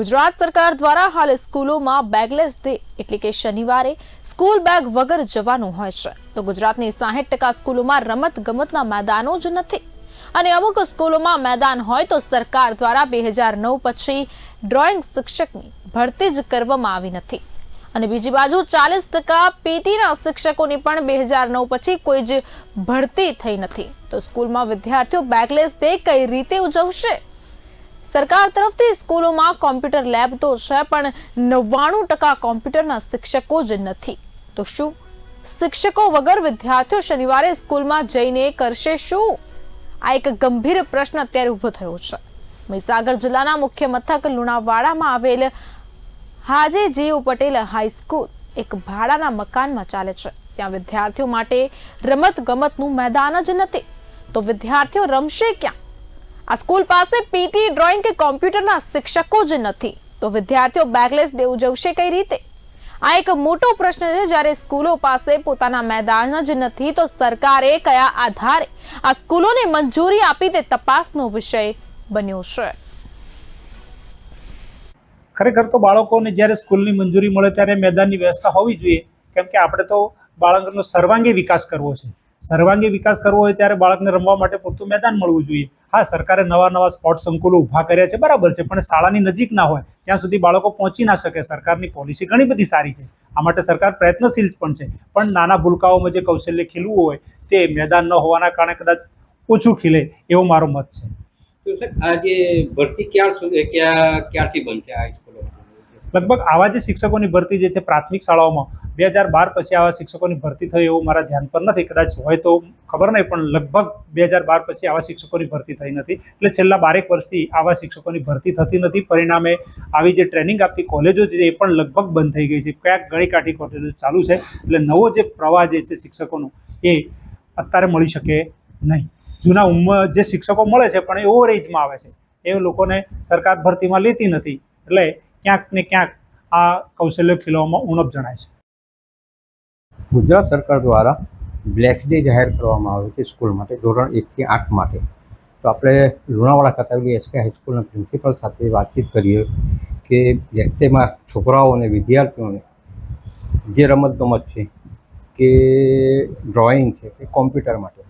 ગુજરાત સરકાર દ્વારા હાલ સ્કૂલોમાં બેગલેસ ડે એટલે કે શનિવારે સ્કૂલ બેગ વગર જવાનું હોય છે. તો ગુજરાતની સાહીઠ ટકા સ્કૂલોમાં રમત ગમતના મેદાનો જ નથી. અને અમુક સ્કૂલોમાં મેદાન હોય તો સરકાર દ્વારા બે હજાર નવ પછી ડ્રોઈંગ શિક્ષકની ભરતી જ કરવામાં આવી નથી. અને બીજી બાજુ ચાલીસ ટકા પીટીના શિક્ષકોની પણ બે હજાર નવ પછી કોઈ જ ભરતી થઈ નથી. તો સ્કૂલમાં વિદ્યાર્થીઓ બેગલેસ ડે કઈ રીતે ઉજવશે? સરકાર તરફથી સ્કૂલોમાં કોમ્પ્યુટર લેબ તો છે, પણ નવ્વાણું ટકા કોમ્પ્યુટરના શિક્ષકો જ નથી. તો શું? શિક્ષકો વગર વિદ્યાર્થીઓ શનિવારે સ્કૂલમાં જઈને કરશે શું? આ એક ગંભીર પ્રશ્ન અત્યારે ઊભો થયો છે. મહીસાગર જિલ્લાના મુખ્ય મથક લુણાવાડામાં આવેલ હાજે જીવ પટેલ હાઈસ્કૂલ એક ભાડાના મકાનમાં ચાલે છે. ત્યાં વિદ્યાર્થીઓ માટે રમત ગમતનું મેદાન જ નથી. તો વિદ્યાર્થીઓ રમશે ક્યાં? આ સ્કૂલ પાસે પીટી ડ્રોઈંગ કે કોમ્પ્યુટરના શિક્ષકો જ નથી. તો વિદ્યાર્થીઓ બેગલેસ દેવું જવશે કઈ રીતે? આ એક મોટો પ્રશ્ન છે, જ્યારે સ્કૂલો પાસે પોતાના મેદાન જ નથી, તો સરકારે કયા આધારે આ સ્કૂલોને મંજૂરી આપી તે તપાસનો વિષય બન્યો છે. ખરેખર તો બાળકોને જ્યારે સ્કૂલની મંજૂરી મળે, ત્યારે મેદાનની વ્યવસ્થા હોવી જોઈએ. કેમ કે આપણે તો બાળકનો સર્વાંગી વિકાસ કરવો છે. સર્વાંગી વિકાસ કરવો હોય ત્યારે બાળકને રમવા માટે પૂરતું મેદાન મળવું જોઈએ. હા, સરકારે નવા નવા સ્પોર્ટ્સ સંકુલો ઊભા કર્યા છે, બરાબર છે, પણ શાળાની નજીક ના હોય, ત્યાં સુધી બાળકો પહોંચી ના શકે. સરકારની પોલિસી ઘણી બધી સારી છે. આ માટે સરકાર પ્રયત્નશીલ પણ છે. પણ નાના ભૂલકાઓમાં જે કૌશલ્ય ખીલવું હોય, તે મેદાન ન હોવાના કારણે કદાચ ઓછું ખીલે, એવો મારો મત છે. આ જે ભરતી ક્યાં ક્યાં ક્યારથી બનશે આ લગભગ આવા જે શિક્ષકોની ભરતી જે છે પ્રાથમિક શાળાઓમાં, બે હજાર બાર પછી આવા શિક્ષકોની ભરતી થઈ એવું મારા ધ્યાન પર નથી. કદાચ હોય તો ખબર નહીં, પણ લગભગ બે હજાર બાર પછી આવા શિક્ષકોની ભરતી થઈ નથી. એટલે છેલ્લા બારેક વર્ષથી આવા શિક્ષકોની ભરતી થતી નથી. પરિણામે આવી જે ટ્રેનિંગ આપતી કોલેજો છે, એ પણ લગભગ બંધ થઈ ગઈ છે. ક્યાંક ગળી કાઠી કોલેજો ચાલુ છે, એટલે નવો જે પ્રવાહ જે છે શિક્ષકોનો, એ અત્યારે મળી શકે નહીં. જૂના ઉંમર જે શિક્ષકો મળે છે, પણ એ ઓવર એજમાં આવે છે. એ લોકોને સરકાર ભરતીમાં લેતી નથી. એટલે ક્યાંક ને ક્યાંક આ કૌશલ્ય ખીલવામાં ઉણપ જણાય છે. ગુજરાત સરકાર દ્વારા બ્લેક ડે જાહેર કરવામાં આવ્યો છે સ્કૂલ માટે, ધોરણ એકથી આઠ માટે. તો આપણે લુણાવાડા ખાતે એસકે હાઈસ્કૂલના પ્રિન્સિપલ સાથે વાતચીત કરીએ કે વ્યક્તિમાં છોકરાઓ અને વિદ્યાર્થીઓને જે રમતગમત છે, કે ડ્રોઈંગ છે, કે કોમ્પ્યુટર માટે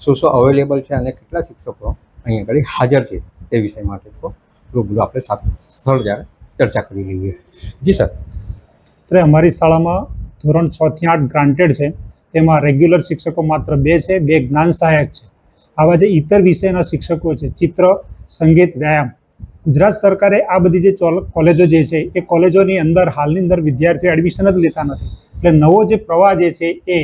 શું શું અવેલેબલ છે અને કેટલા શિક્ષકો અહીંયા આગળ હાજર છે તે વિષય માટે તો રૂબરૂ આપણે સાથે સ્થળ જ્યારે ચર્ચા કરી લઈએ. જી સર. અત્યારે અમારી શાળામાં ધોરણ છ થી આઠ ગ્રાન્ટેડ છે. તેમાં રેગ્યુલર શિક્ષકો માત્ર બે છે, બે જ્ઞાન સહાયક છે. આવા જે ઇતર વિષયના શિક્ષકો છે, ચિત્ર, સંગીત, વ્યાયામ. ગુજરાત સરકારે આ બધી જે કોલેજો જે છે, એ કોલેજોની અંદર, હાલની અંદર વિદ્યાર્થીઓ એડમિશન જ લેતા નથી. એટલે નવો જે પ્રવાહ જે છે, એ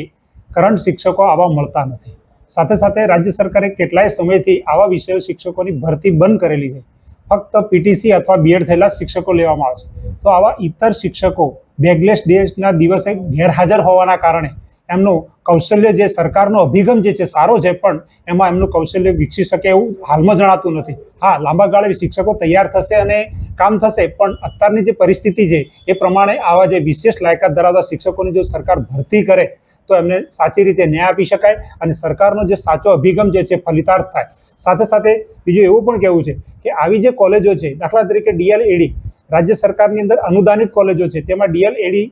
કરંટ શિક્ષકો આવા મળતા નથી. સાથે સાથે રાજ્ય સરકારે કેટલાય સમયથી આવા વિષયો શિક્ષકોની ભરતી બંધ કરેલી છે. ફક્ત પીટીસી અથવા બીએડ થયેલા શિક્ષકો લેવામાં આવે છે. તો આવા ઇતર શિક્ષકો બેગલેસ ડેના દિવસે ગેરહાજર હોવાના કારણે એમનું કૌશલ્ય જે સરકારનો અભિગમ જે છે, સારો છે પણ એમાં એમનું કૌશલ્ય વિકસી શકે એવું હાલમાં જણાતું નથી. હા, લાંબા ગાળે શિક્ષકો તૈયાર થશે અને કામ થશે, પણ અત્યારની જે પરિસ્થિતિ છે, એ પ્રમાણે આવા જે વિશેષ લાયકાત ધરાવતા શિક્ષકોની જો સરકાર ભરતી કરે, તો એમને સાચી રીતે ન્યાય આપી શકાય અને સરકારનો જે સાચો અભિગમ જે છે, ફલિતાર્થ થાય. સાથે સાથે બીજું એવું પણ કહેવું છે કે આવી જે કોલેજો છે, દાખલા તરીકે ડીએલ એડી રાજ્ય સરકારની અંદર અનુદાનિત કોલેજો છે, તેમાં ડીએલ એડી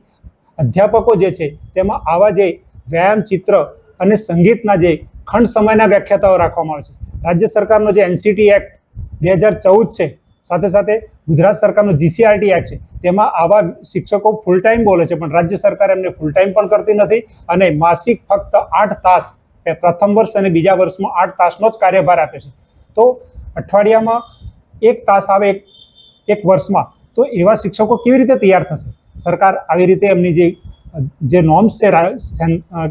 અધ્યાપકો જે છે, તેમાં આવા જે વ્યાયામ ચિત્ર અને સંગીતના જે ખંડ સમયના વ્યાખ્યાતાઓ રાખવામાં આવે છે. રાજ્ય સરકારનો જે એનસીટી એક્ટ બે હજાર ચૌદ છે, સાથે સાથે ગુજરાત સરકારનો જીસીઆરટી એક્ટ છે, તેમાં આવા શિક્ષકો ફૂલ ટાઈમ બોલે છે, પણ રાજ્ય સરકાર એમને ફૂલ ટાઈમ પણ કરતી નથી અને માસિક ફક્ત આઠ તાસ પ્રથમ વર્ષ અને બીજા વર્ષમાં આઠ તાસનો જ કાર્યભાર આપે છે. તો અઠવાડિયામાં એક તાસ આવે એક વર્ષમાં. તો એવા શિક્ષકો કેવી રીતે તૈયાર થશે? સરકાર આવી રીતે એમની જે જે નોર્મ્સ છે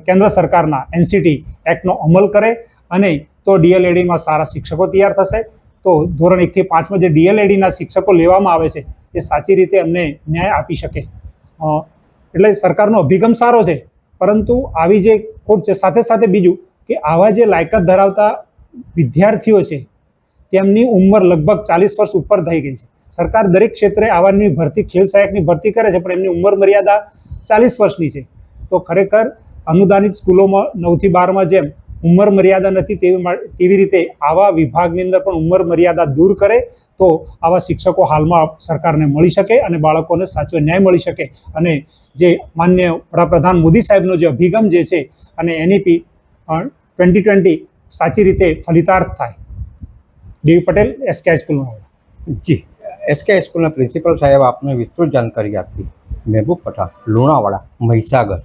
કેન્દ્ર સરકારના એનસીટી એક્ટનો અમલ કરે અને તો ડીએલએડીમાં સારા શિક્ષકો તૈયાર થશે. તો ધોરણ એકથી પાંચમાં જે ડીએલએડીના શિક્ષકો લેવામાં આવે છે, એ સાચી રીતે એમને ન્યાય આપી શકે. એટલે સરકારનો અભિગમ સારો છે. પરંતુ આવી જે ખોટ છે, સાથે સાથે બીજું કે આવા જે લાયકાત ધરાવતા વિદ્યાર્થીઓ છે, તેમની ઉંમર લગભગ ચાલીસ વર્ષ ઉપર થઈ ગઈ છે. સરકાર દરેક ક્ષેત્રે આવાની ભરતી ખેલ સહાયકની ભરતી કરે છે, પણ એમની ઉંમર મર્યાદા ચાલીસ વર્ષની છે. તો ખરેખર અનુદાનિત સ્કૂલોમાં નવથી બારમાં જેમ ઉંમર મર્યાદા નથી તેવી તેવી રીતે આવા વિભાગની અંદર પણ ઉંમર મર્યાદા દૂર કરે, તો આવા શિક્ષકો હાલમાં સરકારને મળી શકે અને બાળકોને સાચો ન્યાય મળી શકે. અને જે માન્ય વડાપ્રધાન મોદી સાહેબનો જે અભિગમ જે છે અને એનઈપી ટ્વેન્ટી ટ્વેન્ટી સાચી રીતે ફલિતાર્થ થાય. ડીવી પટેલ એસકે હાઈસ્કૂલમાં જી. એસકે સ્કૂલના પ્રિન્સિપલ સાહેબ આપને વિસ્તૃત જાણકારી આપી. મહેબૂબ પઠાણ લુણાવાડા મહીસાગર.